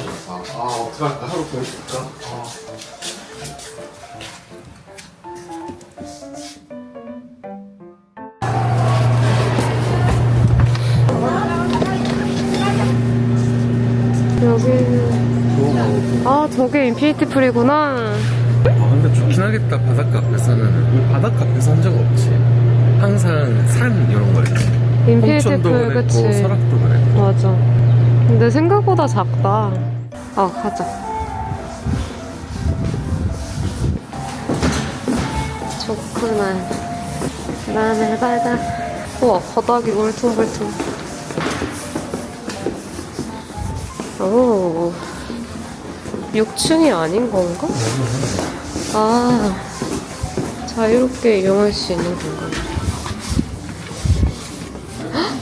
좋다. 아, 어떡할까? 하루 보여줄까? 아. 여기는 아 저게 인피니티 풀이구나 아 근데 좋긴 하겠다 바닷가 앞에서는 우리 바닷가 앞에서 한 적 없지 항상 산 이런 거였지 인피니티 홍천도 풀 그랬고 그치 설악도 그랬고 맞아 근데 생각보다 작다. 아 가자. 좋구만. 나는 바다 우와 바닥이 울퉁불퉁. 오. 6층이 아닌 건가? 아 자유롭게 이용할 수 있는 건가?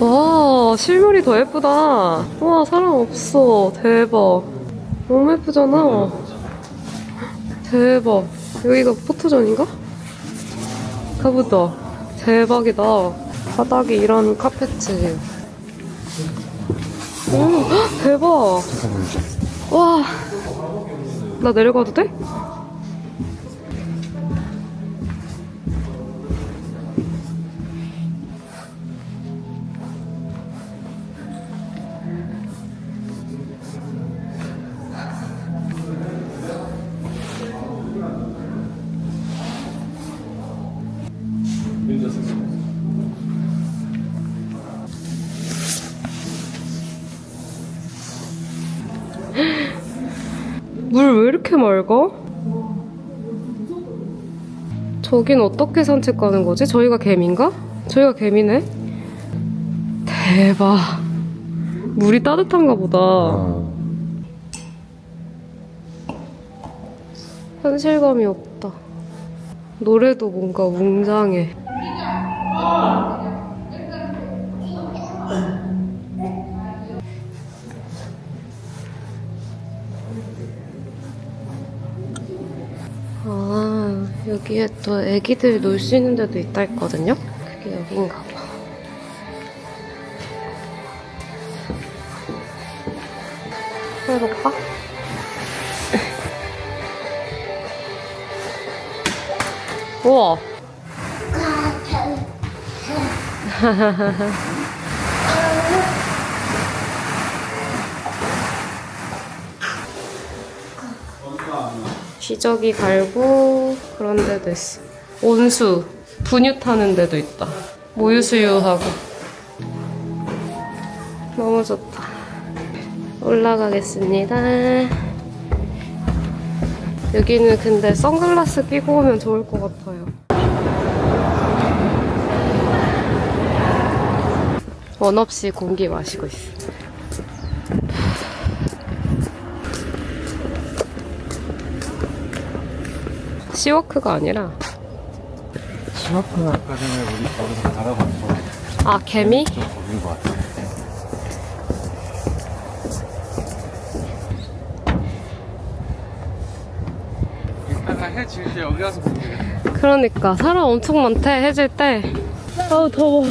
와 실물이 더 예쁘다. 와 사람 없어. 대박. 너무 예쁘잖아. 대박. 여기가 포토존인가? 가보다 대박이다. 바닥이 이런 카페트 오 헉, 대박. 와 나 내려가도 돼? 물왜 이렇게 맑아? 저긴 어떻게 산책 가는 거지? 저희가 개미인가? 저희가 개미네? 대박. 물이 따뜻한가 보다. 어. 현실감이 없다. 노래도 뭔가 웅장해. 여기에 또 애기들 놀 수 있는 데도 있다 했거든요? 그게 여긴가 봐. 해볼까? 우와. 기저귀 갈고 그런 데도 있어. 온수, 분유 타는 데도 있다. 모유수유하고. 너무 좋다. 올라가겠습니다. 여기는 근데 선글라스 끼고 오면 좋을 것 같아요. 원 없이 공기 마시고 있어. 시워크가 아니라 시마프는 아까 전에 우리 거기서 갈아봤어 아 개미? 거긴 것 같아 이따가 해질 때 여기 와서 보면 되겠다 그러니까 사람 엄청 많대 해질 때. 아우 더워.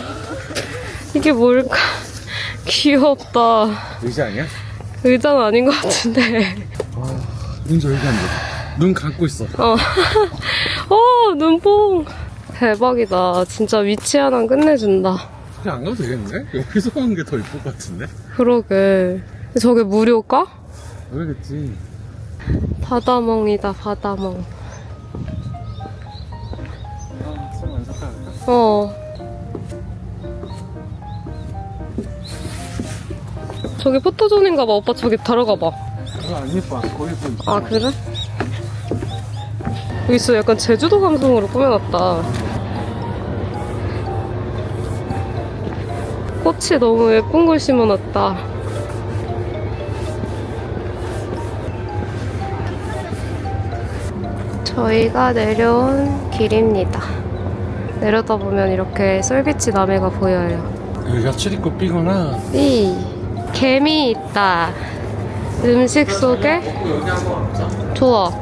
이게 뭘까? 귀엽다. 의자 아니야? 의자는 아닌 것 같은데. 눈 절대 안돼 눈 감고 있어 어. 어, 눈뽕. 대박이다. 진짜 위치 하나 끝내준다. 그냥 안 가도 되겠는데? 여기서 하는 게 더 이쁠 것 같은데? 그러게. 저게 무료일까? 그러겠지 바다멍이다, 바다멍. 아, 어. 저기 포토존인가 봐. 오빠 저기 들어가 봐. 그거 안 예뻐 거기 또 있어 아, 그래? 여기 있어. 약간 제주도 감성으로 꾸며놨다. 꽃이 너무 예쁜 걸 심어놨다. 저희가 내려온 길입니다. 내려다 보면 이렇게 썰비치 남해가 보여요. 여기가 출입구 B구나 이 개미 있다. 음식 속에 좋아.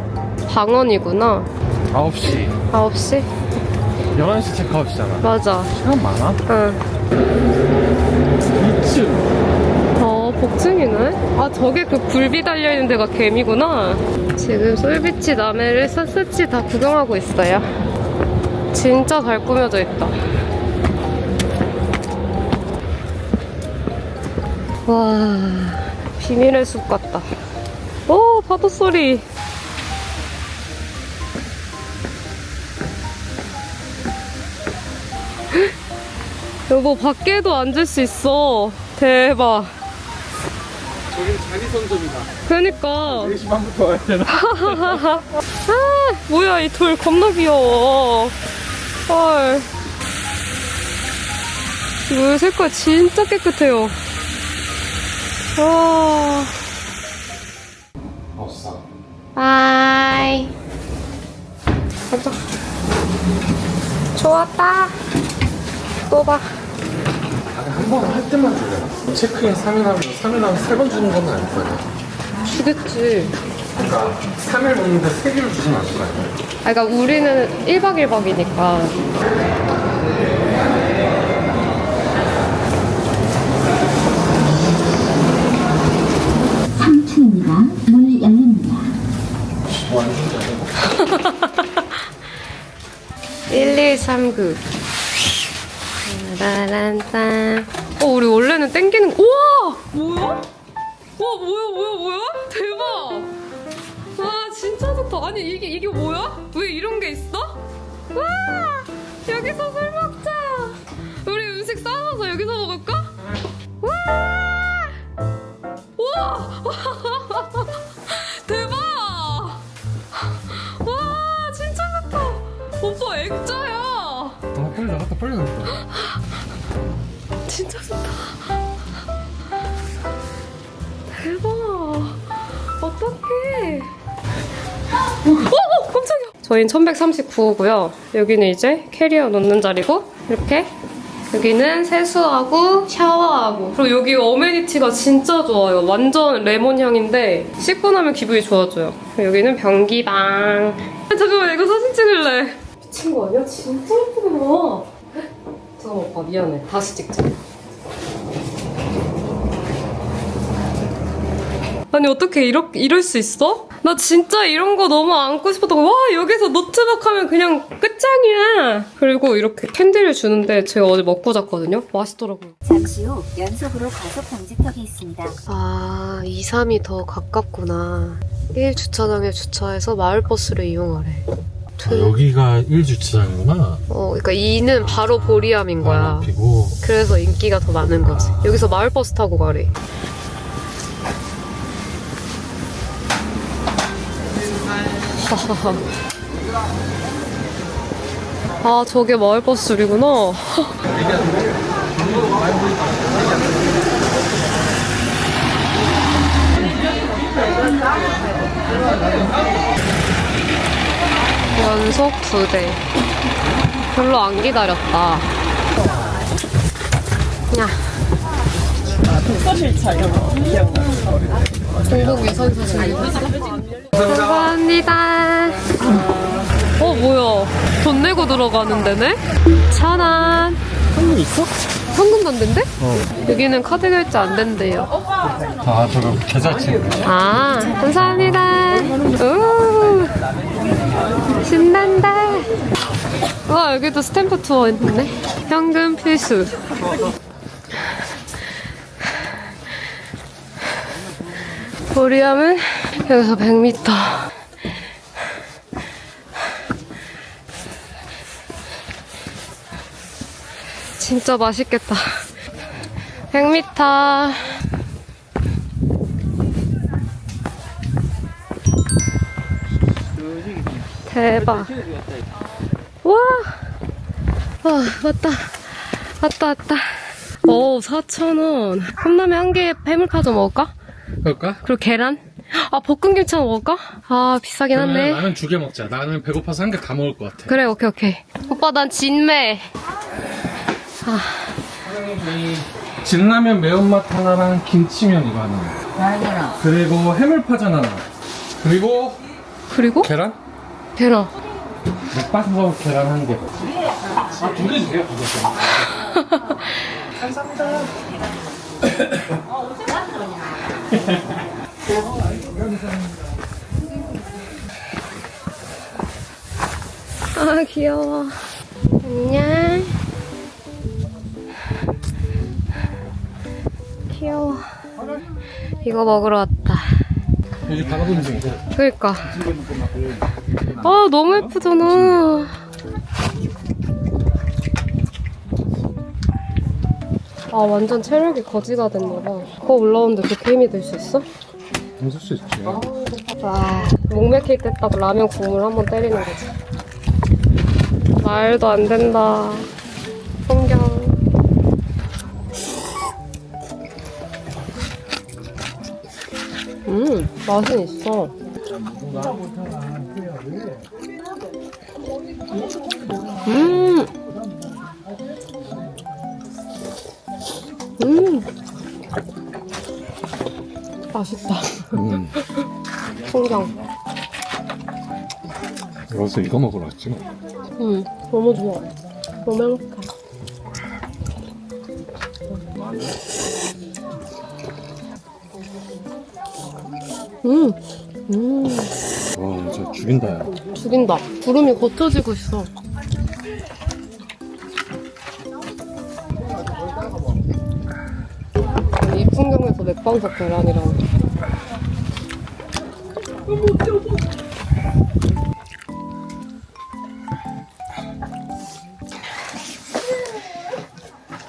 방언이구나. 9시 9시? 11시 체크아웃이잖아 맞아. 시간 많아? 응. 2층 더 복층이네? 아, 저게 그 굴비 달려있는 데가 개미구나. 지금 솔비치, 남해를 서스치 다 구경하고 있어요. 진짜 잘 꾸며져 있다. 와, 비밀의 숲 같다. 오, 파도 소리. 여보, 밖에도 앉을 수 있어. 대박. 저긴 자리 선점이다. 그러니까. 4시 반부터 와야 되나? 아, 뭐야, 이 돌 겁나 귀여워. 헐. 물 색깔 진짜 깨끗해요. 와. 없어. 바이. 가자. 좋았다. 또 봐. 한번 할 때만 줘요. 체크인 3일 하면 3일 하면 3번 주는 건 아닐 거예요. 주겠지. 그러니까 3일 먹는데 3개를 주진 않을 거예요. 아, 그러니까 우리는 1박 1박이니까. 삼층입니다 문이 열립니다. 1139. 따란딴. 어, 우리 원래는 땡기는, 거- 우와! 뭐야? 와, 뭐야, 뭐야, 뭐야? 대박! 와, 진짜 좋다. 아니, 이게, 이게 뭐야? 왜 이런 게 있어? 와! 여기서 술 먹자! 우리 음식 싸워서 여기서 먹을까? 와! 와! 저희는 1139호고요. 여기는 이제 캐리어 놓는 자리고, 이렇게. 여기는 세수하고 샤워하고 그리고 여기 어메니티가 진짜 좋아요. 완전 레몬 향인데 씻고 나면 기분이 좋아져요. 여기는 변기방. 아, 잠깐만 이거 사진 찍을래. 미친 거 아니야? 진짜 예쁘구나. 잠깐만 오빠 미안해. 다시 찍자. 아니 어떻게 이렇, 이럴 수 있어? 나 진짜 이런 거 너무 안고 싶었던 거. 와 여기서 노트북 하면 그냥 끝장이야. 그리고 이렇게 캔디를 주는데 제가 어제 먹고 잤거든요. 맛있더라고요. 잠시 후 연속으로 과속 방지턱이 있습니다. 아 2, 3이 더 가깝구나. 1 주차장에 주차해서 마을버스를 이용하래. 아, 여기가 1주차장이구나. 어, 그러니까 2는 바로 보리암인 거야. 앞이고. 그래서 인기가 더 많은 거지. 여기서 마을버스 타고 가래. 아, 저게 마을버스 줄이구나. 연속 두 대. 별로 안 기다렸다. 야. 공복 위선 사진 감사합니다. 어 뭐야? 돈 내고 들어가는 데네? 천 원. 한분 있어? 현금 안 된대? 어. 여기는 카드 결제 안 된대요. 아, 저거 계좌치. 아, 감사합니다. 오, 신난다. 와, 여기도 스탬프 투어 있네. 현금 필수. 보리암은 여기서 100m. 진짜 맛있겠다. 100m. 대박. 와. 와, 왔다. 왔다, 왔다. 오, 4,000원. 컵라면 한 개에 해물파전 먹을까? 그럴까? 그리고 계란? 아, 볶음김치 하나 먹을까? 아, 비싸긴 한데. 라면 두개 먹자. 나는 배고파서 한 개 다 먹을 것 같아. 그래, 오케이, 오케이. 오빠, 난 진매. 진라면 매운맛 하나랑 김치면 이거 하나. 그리고 해물파전 하나. 그리고 그리고 계란? 계란. 맥반석 계란 한 개. 아, 두 개 주세요, 두 개. 감사합니다. 아 귀여워. 안녕. 귀여워. 이거 먹으러 왔다. 여기 바라보는 중 그니까. 아 너무 예쁘잖아. 아 완전 체력이 거지가 됐나봐. 그거 올라오는데 그렇게 힘이 들 수 있어? 웃을 수 있지 와 목맥힐 때 딱 라면 국물 한 번 때리는 거지. 말도 안 된다. 풍경. 음 맛은 있어. 음. 음. 맛있다. 음. 풍경. 여기서 이거 먹으러 왔지 응, 너무 좋아. 너무 행복해. 음, 음, 와 진짜 죽인다 야 죽인다. 구름이 걷혀지고 있어. 이 풍경에서 맥반석 계란이랑.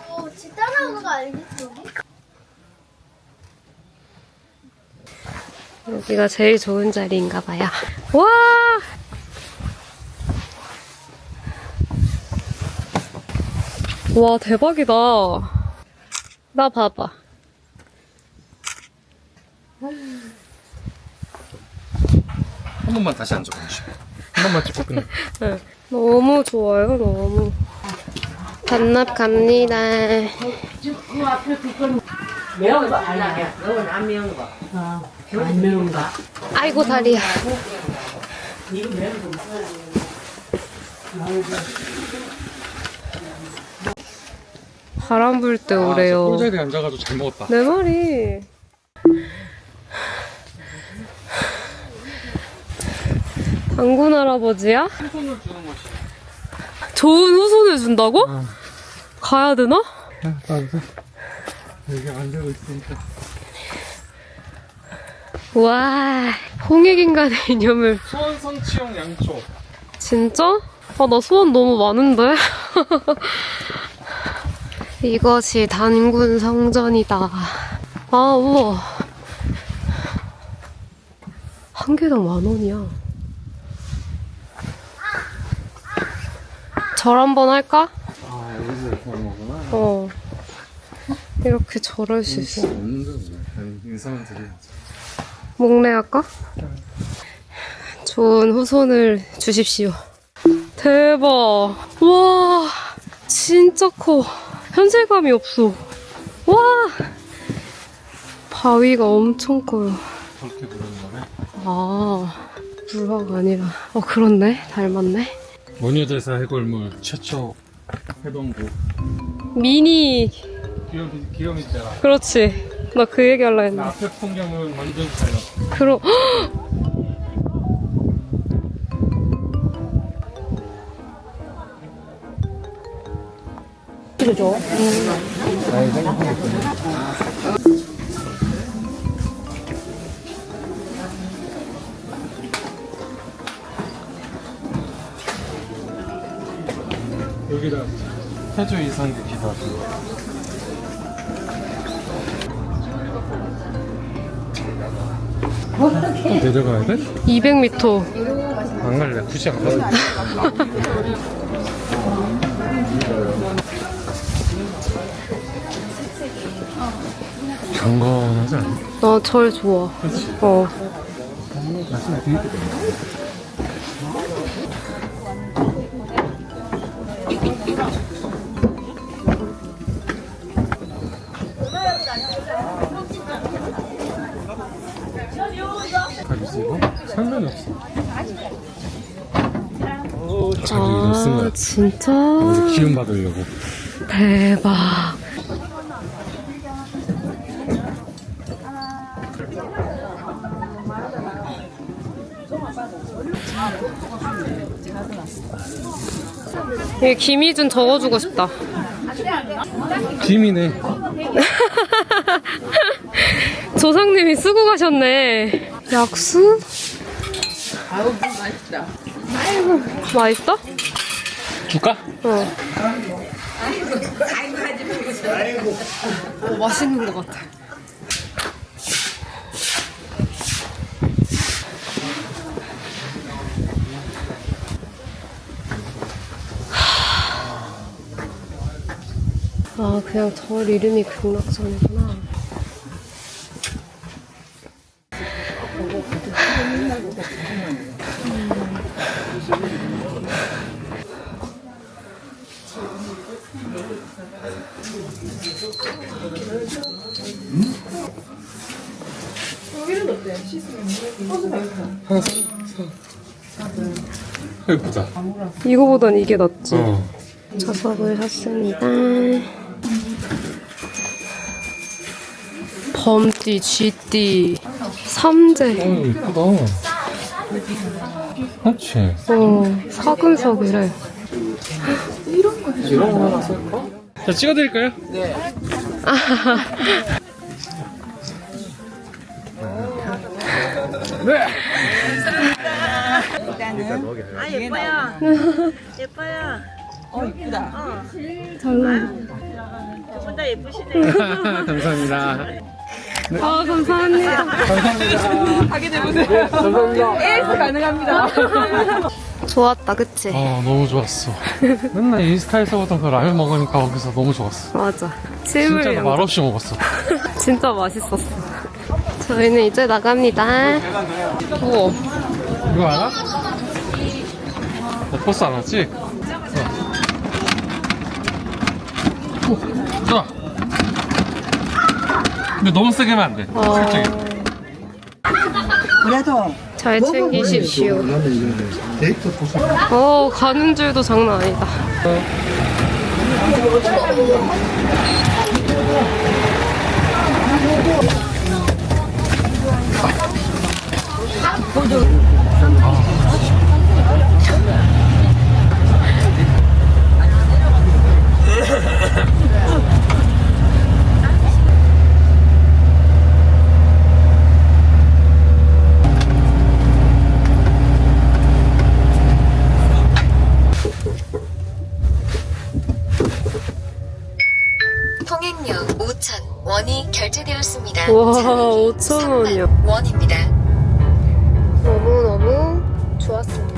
어, 집 따라오는 거 알겠지? 여기? 여기가 제일 좋은 자리인가 봐요. 와! 와, 대박이다. 나 봐봐. 한 번만 다시 앉아 보시고 한 번만 찍고 끝내 네. 너무 좋아요, 너무. 반납 갑니다. 매운 거 아니야. 이건 안 매운 거. 안 매운 거. 아이고, 다리야. 바람 불 때 오래요. 꿀자리에 앉아가지고 잘 먹었다 내 말이. 당군 할아버지야? 손을 주는 것이 좋은 후손을 준다고? 가야 되나? 여기 앉아고 있으니까 와, 홍익인간의 이념을 수원 성치용 양초 진짜? 아, 나 소원 너무 많은데? 이것이 단군 성전이다. 아, 우와. 한 개당 만 원이야. 절 한번 할까? 아 여기서 이렇게 하는 거구나 어. 이렇게 절할 수 있어. 없는데 인사만 드려야지 목례 할까? 좋은 후손을 주십시오. 대박. 와, 진짜 커. 현실감이 없어. 와, 바위가 엄청 커요. 그렇게 부르는 거네 아, 물화가 아니라. 어, 그렇네. 닮았네. 원효대사 해골물 최초 해동구 미니. 기염 기염 있잖아 그렇지. 나 그 얘기 하려 했는데. 앞에 풍경은 완전 자연 그럼. 여기다 태조 이상도 기도하고 또 내려가야 돼? 200m. 안 갈래 굳이 안 갈래 경건하지 않아? 나절 좋아. 그렇지 어. 아, 쓰는 거야. 진짜? 기운 받으려고. 대박. 이 김이 좀 적어주고 싶다. 김이네. 조상님이 쓰고 가셨네. 약수? 아우, 맛있다. 아이고, 맛있어? 줄까? 어. 어, 맛있는 것 같아. 아, 그냥 절 이름이 극락선이구나. 예쁘다. 이거보단 이게 낫지. 어. 자석을 샀습니다. 범띠, 쥐띠, 삼재. 어, 예쁘다. 그렇지. 어, 사근석이래. 자, 찍어드릴까요? 네. 아 예뻐요. 예뻐요. 어 이쁘다. 어. 두분 다 예쁘시네요. 감사합니다. 아, 감사합니다. 좋았다, 그치? 아, 너무 좋았어. 맨날 인스타에서 보던 그 라면 먹으니까 거기서 너무 좋았어. 맞아. 실물 진짜 양 말없이 먹었어. 진짜 맛있었어. 저희는 이제 나갑니다. 우와. 이거 알아? 너 버스 안 왔지? 어. 오, 좋아. 근데 너무 세게 하면 안 돼. 어, 솔직히. 그래도 잘 챙기십시오. 데이터 보시 어, 가는 줄도 장난 아니다. 통행료 결제되었습니다. 와, 5,000원이요. 원입니다. 너무너무 좋았습니다.